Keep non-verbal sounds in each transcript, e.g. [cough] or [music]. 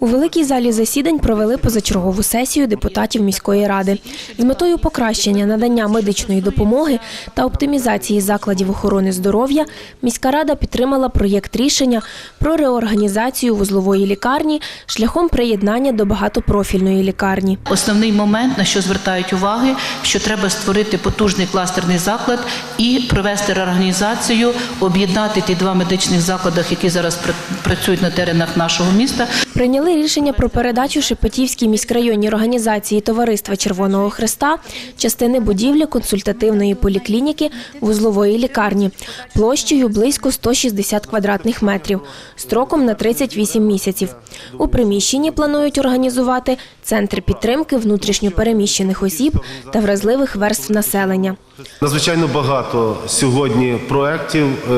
У великій залі засідань провели позачергову сесію депутатів міської ради з метою покращення надання медичної допомоги та оптимізації закладів охорони здоров'я. Міська рада підтримала проєкт рішення про реорганізацію вузлової лікарні шляхом приєднання до багатопрофільної лікарні. Основний момент, на що звертають уваги, що треба створити потужний кластерний заклад і провести реорганізацію, об'єднати ті два медичних заклади, які зараз працюють на теренах нашого міста. Прийняли рішення про передачу Шепетівській міськрайонній організації Товариства Червоного Христа частини будівлі консультативної поліклініки вузлової лікарні площею близько 160 квадратних метрів, строком на 38 місяців. У приміщенні планують організувати центр підтримки внутрішньопереміщених осіб та вразливих верств населення. Надзвичайно багато сьогодні проєктів е,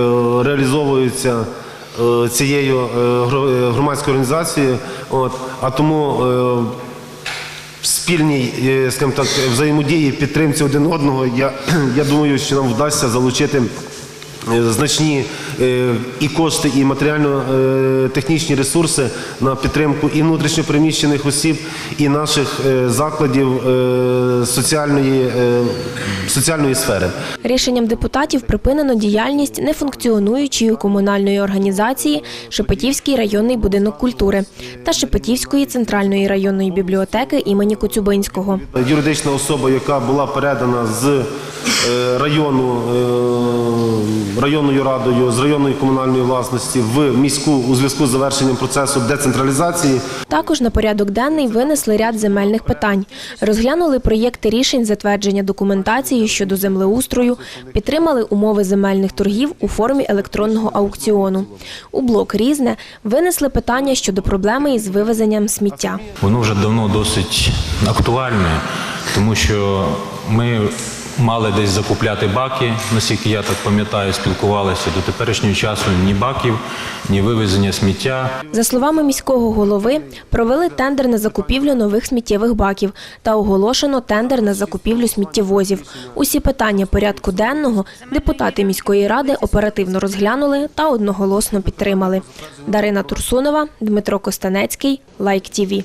реалізовується е, цією е, е, громадською організацією. От, а тому е, в спільній е, скажімо так, взаємодії, підтримці один одного, я, [clears throat] я думаю, що нам вдасться залучити е, значні е, і кошти, і матеріально-технічні ресурси на підтримку і внутрішньопереміщених осіб, і наших е, закладів е, соціальної, е, соціальної сфери. Рішенням депутатів припинено діяльність нефункціонуючої комунальної організації Шепетівський районний будинок культури та Шепетівської центральної районної бібліотеки імені Коцюбинського. Юридична особа, яка була передана з е, району е, районною радою, з районної комунальної власності в міську у зв'язку з завершенням процесу децентралізації. Також на порядок денний винесли ряд земельних питань. Розглянули проєкти рішень затвердження документації щодо землеустрою, підтримали умови земельних торгів у формі електронного аукціону. У блок різне винесли питання щодо проблеми із вивезенням сміття. Воно вже давно досить актуальне, тому що ми мали десь закупляти баки, наскільки я так пам'ятаю, спілкувалися до теперішнього часу ні баків, ні вивезення сміття. За словами міського голови, провели тендер на закупівлю нових сміттєвих баків та оголошено тендер на закупівлю сміттєвозів. Усі питання порядку денного депутати міської ради оперативно розглянули та одноголосно підтримали. Дарина Турсунова, Дмитро Костанецький, Лайк ТІВІ.